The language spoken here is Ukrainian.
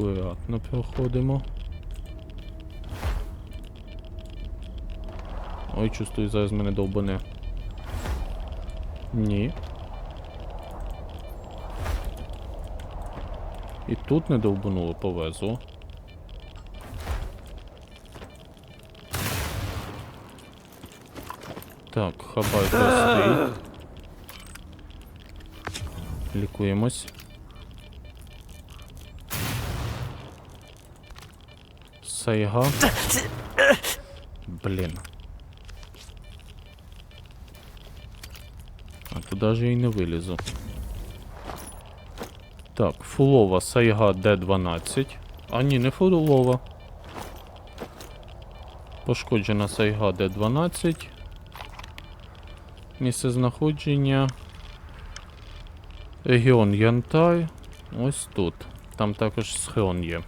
Акуратно проходимо. Ой, чувствую, зараз мене довбане. Ні. І тут не довбануло, повезло. Так, хабай простий. Лікуємось. Сайга. Блін. А туди ж я й не вилізу. Так, фулова сайга Д12. А ні, не фулова. Пошкоджена сайга Д12. Місце знаходження. Регіон Янтай. Ось тут. Там також схрон є.